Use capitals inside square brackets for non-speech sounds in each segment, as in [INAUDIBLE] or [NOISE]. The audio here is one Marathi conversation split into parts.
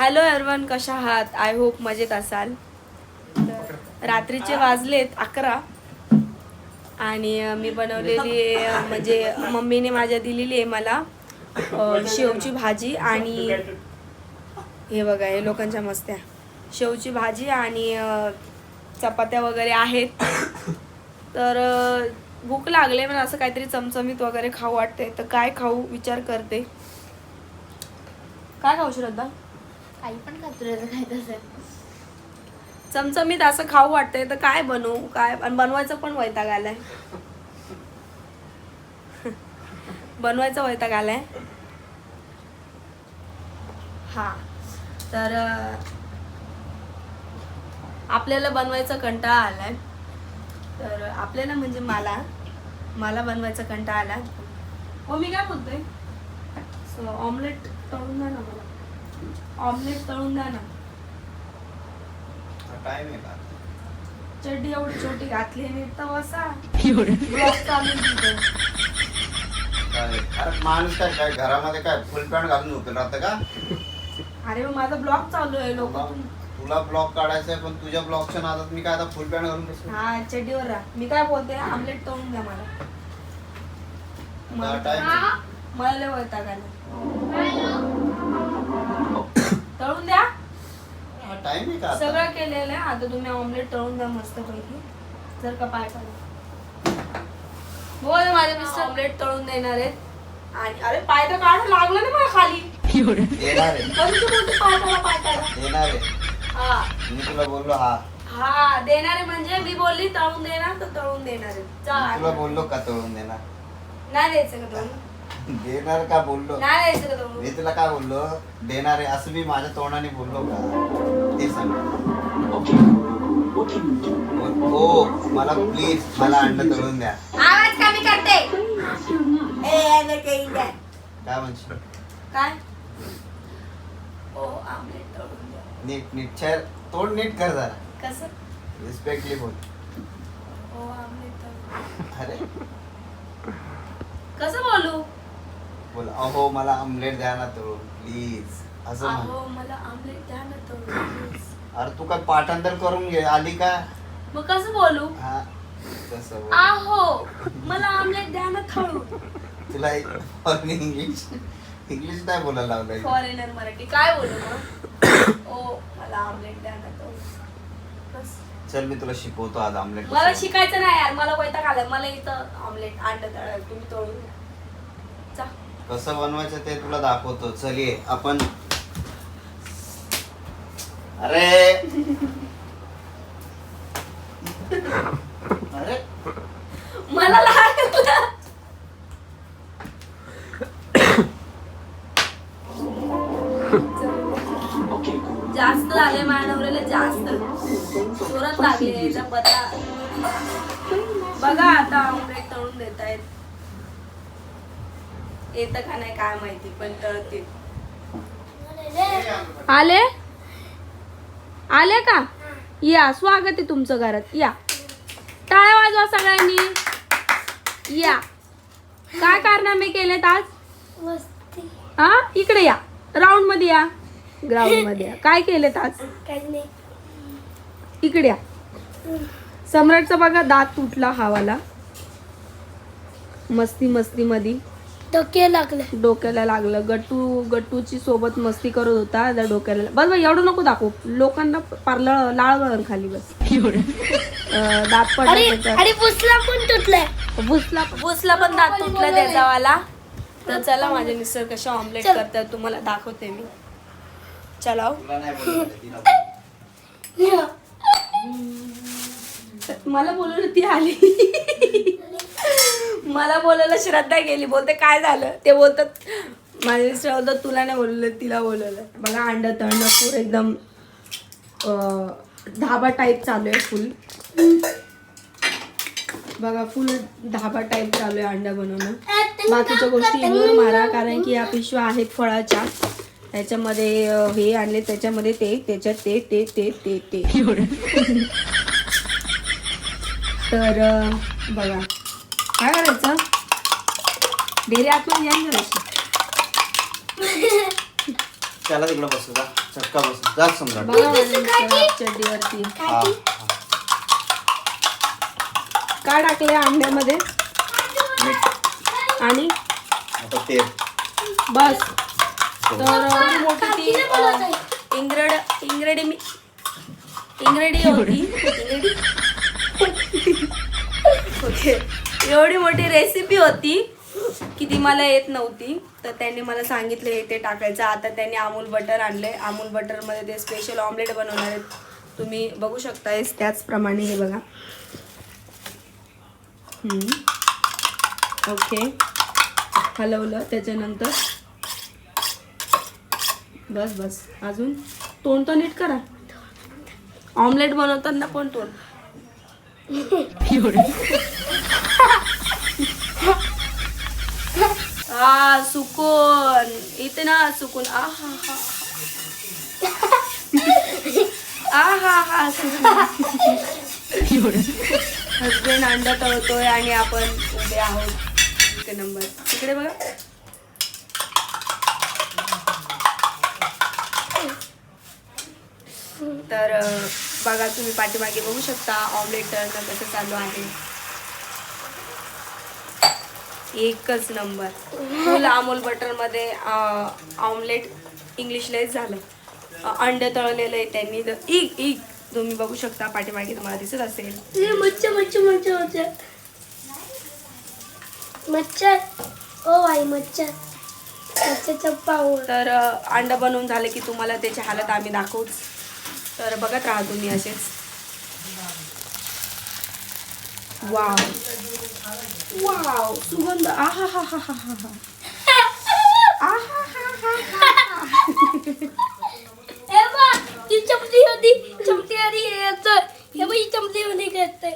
हॅलो एव्हरवन कशा आहात? आय होप मजेत असाल. तर रात्रीचे वाजलेत अकरा. आणि मी बनवलेली म्हणजे मम्मीने माझ्या दिलेली आहे मला शेवची भाजी आणि हे बघा हे लोकांच्या मस्त्या. शेवची भाजी आणि चपात्या वगैरे आहेत. तर भूक लागले पण असं काहीतरी चमचमीत वगैरे खाऊ वाटते तर काय खाऊ? विचार करते. काय खाऊ श्रद्धा? काही पण खातो खायचं असेल. तसं चमचमीत असं खाऊ वाटतंय तर काय बनवू काय? आणि बनवायचं पण वैताग आलाय बनवायचं वैताग आलाय हा तर आपल्याला बनवायचा कंटाळा आलाय. तर आपल्याला म्हणजे मला मला बनवायचा कंटाळा आलाय. हो मी काय बोलतोय? सो ऑमलेट करून द्या ना मला ऑमलेट तळून द्या ना. टाइम आहे का? चड्डी एवढी छोटी घातली आणि तर बसा. ब्लॉग चालू आहे तिथं. काय? अरे माणूस काय काय घरामध्ये काय फुल पॅन्ट घालून झोपेल राहतं का? अरे मग माझा ब्लॉग चालू आहे लोक तुला तुला ब्लॉक काढायचा आहे पण तुझ्या ब्लॉकच्या नादात मी काय आता फुल पॅन्ट घालून बसलो? हा चड्डीवर राहा. मी काय बोलते आमलेट तळून द्या मला. आता मला लय वैताग आला तळून द्या. हा टाइम आहे का आता? सगळं केलेलं आहे. आता तुम्ही ऑमलेट तळून द्या मस्त पैकी. जर का पाय काढा बोल माझे मिस्टर ऑमलेट तळून देणार आहेत. आणि अरे पाय तर काढा लागलं ना मला खाली. येणार आहे. कधी तू बोलते पाय काढा पाय काढा. येणार आहे. हा. मी तुला बोललो हा. हा देणारे म्हणजे मी बोलली तळून देणार तर तळून देणार आहे. मी जा. तुला बोललो का तळून देणार? नाही द्यायचं का तळून? देणार का बोललो? नाही द्यायचं का तळून मी तुला काय बोललो? देणार आहे असं मी माझ्या तोंडाने बोललो का? ते सांग. हो मला प्लीज मला अंड तळून द्या. आवाज कमी करते. ए याने काही द्या काय म्हणशील? काय? ओ आमलेट तळून द्या. नीट नीट चेअर तोंड नीट कर जरा. कसं? रिस्पेक्टली बोल ओ आमलेट तळून अरे कसं बोलू बोल अहो मला ऑमलेट द्या ना तळून प्लीज असं म्हण. अहो मला आमलेट द्या ना please. अरे तू काय पाठांतर करून घे आली का? मग कसं बोलू? हा तसं बोल. आहो मला आमलेट द्या ना तळून तुला इंग्लिश इंग्लिश नाही बोलायला लावलंय? फॉरेनर मराठी काय बोलू मग? ओ मला आमलेट द्या ना तळून बस. चल मी तुला शिकवतो आज ऑमलेट मला शिकायचं नाही यार मला वैताग आलाय. मला इथं ऑमलेट अंड तळायला तुम्ही तळून द्या. कसं बनवायचं ते तुला दाखवतो. चल ये आपण अरे! अरे! मला लागलं जास्त झाले माझ्या नवऱ्याला जास्त. जोरात लागले बघा आता ऑमलेट तळून देत आहेत येतं का नाही काय माहिती पण तळतील आले? आले का? या स्वागत आहे तुमचं घरात. या. टाळ्या वाजवा सगळ्यांनी. या. काय कारनामे केलेत आज? हा इकडे या. राऊंडमध्ये या. ग्राउंडमध्ये या. काय केलेत आज? काही नाही. इकडे या. सम्राटचा बघा दात तुटला हावाला. मस्ती मस्ती मध्ये धोके लागले. डोक्याला लागलं. गट्टू गट्टूची सोबत मस्ती करत होता. त्या डोक्याला बस बस एवढं नको दाखवू. लोकांना पार्लर लाळ गळण खाली बस. अं, दात पडला अरे त्याच्यात. अरे पुसला पण तुटलाय. भुसला भुसला पण दात तुटला त्याचावाला तर चला माझे मिस्टर कसे ऑमलेट चल. करतात तुम्हाला दाखवते मी. चला हो. [LAUGHS] मला बोलवलं ती आली. मला बोलायला श्रद्धा गेली. बोलते काय झालं? ते बोलतात माझ्या मिस्टर बोलतात तुला नाही बोलवलं तिला बोलवलं. बघा अंड तंड पूर एकदम धाबा टाईप चालू आहे फुल बघा फुल धाबा टाईप चालू आहे अंडा बनवणं. बाकीच्या गोष्टी इग्नोर मारा कारण की या पिशव्या आहेत फळाच्या. त्याच्यामध्ये हे आणले त्याच्यामध्ये ते त्याच्यात ते ते ते ते ते. तर बघा. डेरी आतमध्ये जाईन करायची त्याला तिकडं बसू का चटका बस. बघा माझ्या मिस्टर चड्डीवरती हा. काय टाकले अंड्यामध्ये? मीठ आणि? आता तेल. बस. तर एवढी मोठी ती इंग्रेड इंग्रेडी मी इंग्रेडी होती. इंग्रेडी ओके. एवढी मोठी रेसिपी होती. की ती मला येत नव्हती तर त्यांनी मला सांगितलं हे ते टाकायचं. आता त्यांनी अमूल बटर आणले अमूल बटरमध्ये ते स्पेशल ऑमलेट बनवणार आहेत. तुम्ही बघू शकताय त्याचप्रमाणे हे बघा. हम्म. ओके हलवलं. त्याच्यानंतर बस बस. अजून तोंड तर नीट करा. ऑमलेट बनवताना पण तोंड. [LAUGHS] हा सुकून. इथे ना सुकून. आ हा हा आ हा हा हसबेंड अंडा तळतोय आणि आपण उभे आहोत. एक नंबर तिकडे बघा. तर बघा तुम्ही पाठीमागे बघू शकता. ऑमलेट तळणं कसं चालू आहे. एकच नंबर. फुल अमूल बटरमध्ये ऑमलेट इंग्लिशलाच झालं. अंडे तळलेलं आहे त्यांनी. इक इक तुम्ही बघू शकता पाठीमागे तुम्हाला दिसत असेल. मच्छर मच्छर मच्छर मच्छर मच्छर. ओ भाई मच्छर. तर अंडं बनवून झालं की तुम्हाला त्याची हालत आम्ही दाखवूच तर बघत राहा तुम्ही असेच. वाव वाव सुगंध आहा हा हा हा हा हे चमची होती चमची येतोय हे बघ चमची होती करते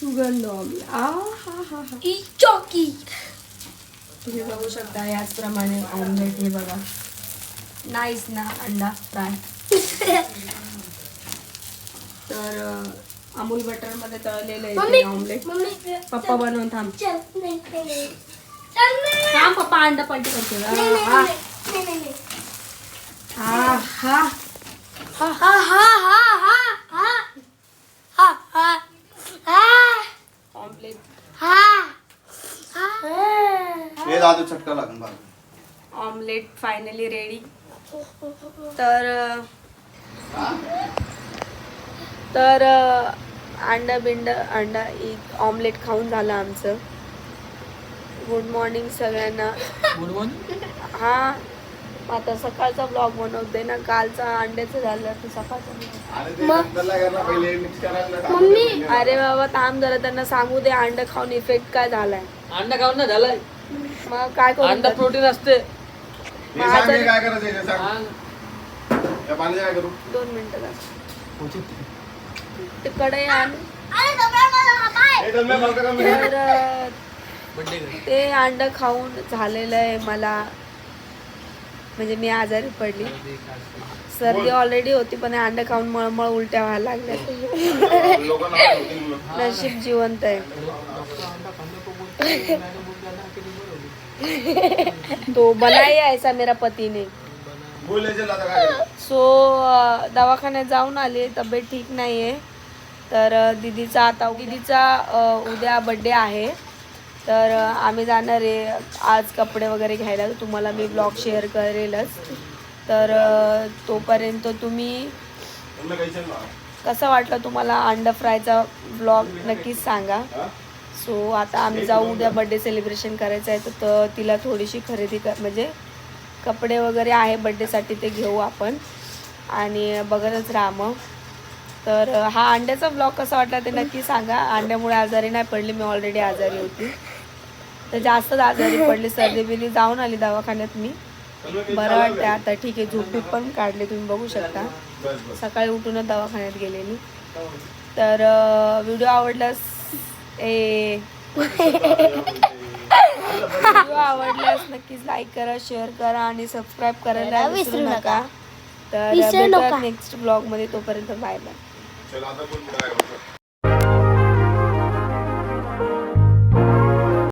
सुगंध हा चौकी तुम्ही बघू शकता याचप्रमाणे ऑमलेट हे बघा नाईस ना अंडा फ्राय तर अमूल बटरमध्ये तळलेलं आहे मम्मी ते ऑमलेट मम्मी पप्पा बनवून थांब. थांब पप्पा अंडा पलटी करते. हा. हा हा हा हा हा हा हा. हा हा हा. ऑमलेट हा हा. हे फायनली रेडी तर तर अंडा बिंड अंडा एक ऑमलेट खाऊन झालं आमचं. गुड मॉर्निंग सगळ्यांना. हा आता सकाळचा ब्लॉग बनवते ना. कालचा अंड्याचं झालं तर सकाळचं मम्मी. अरे बाबा थांब जरा त्यांना सांगू दे अंड खाऊन इफेक्ट काय झालाय. अंडा खाऊन ना झालाय. मग काय करू अंडा? प्रोटीन असते. मग आता काय करायचं सांग. या पाण्याचं काय करू? दोन मिनिटं. ते कडे तर ते अंड खाऊन झालेलं आहे मला. म्हणजे मी आजारी पडली. सर्दी ऑलरेडी होती पण अंड खाऊन मळमळ उलट्या व्हायला लागल्या. नशीब जिवंत आहे. तो बनाई ऐसा मेरा पतीने. सो दवाखान्यात जाऊन आली तब्येत ठीक नाहीये. तर दिदीचा दीदीचा आता दीदीचा उद्या बड्डे आहे. तर आम्ही जाणार आहे. आज कपडे वगैरे घ्यायला. तुम्हाला मी ब्लॉग शेअर करेलच. तर तोपर्यंत तुम्ही कसं वाटलं तुम्हाला अंडा फ्रायचा ब्लॉग नक्कीच सांगा. सो आता आम्ही जाऊ. उद्या बड्डे सेलिब्रेशन करायचं आहे. तर तिला थोडीशी खरेदी कर म्हणजे कपडे वगैरे आहे बड्डेसाठी ते घेऊ आपण. आणि बघतच राहा मग. तर हा अंड्याचा ब्लॉग कसा वाटला ते नक्की सांगा. अंड्यामुळे आजारी नाही पडली मी ऑलरेडी आजारी होती. तर जास्तच आजारी पडली सर्दी बिर्दी जाऊन आली दवाखान्यात मी. बरं वाटतं. आता ठीक आहे झोपी पण काढली तुम्ही बघू शकता. सकाळी उठूनच दवाखान्यात गेलेली तर व्हिडिओ आवडल्यास ए व्हिडिओ आवडल्यास नक्कीच लाईक करा शेअर करा आणि सबस्क्राईब करायला विसरू नका. तर. नेक्स्ट ब्लॉगमध्ये तोपर्यंत बाय बाय चला आता बोल काय होतं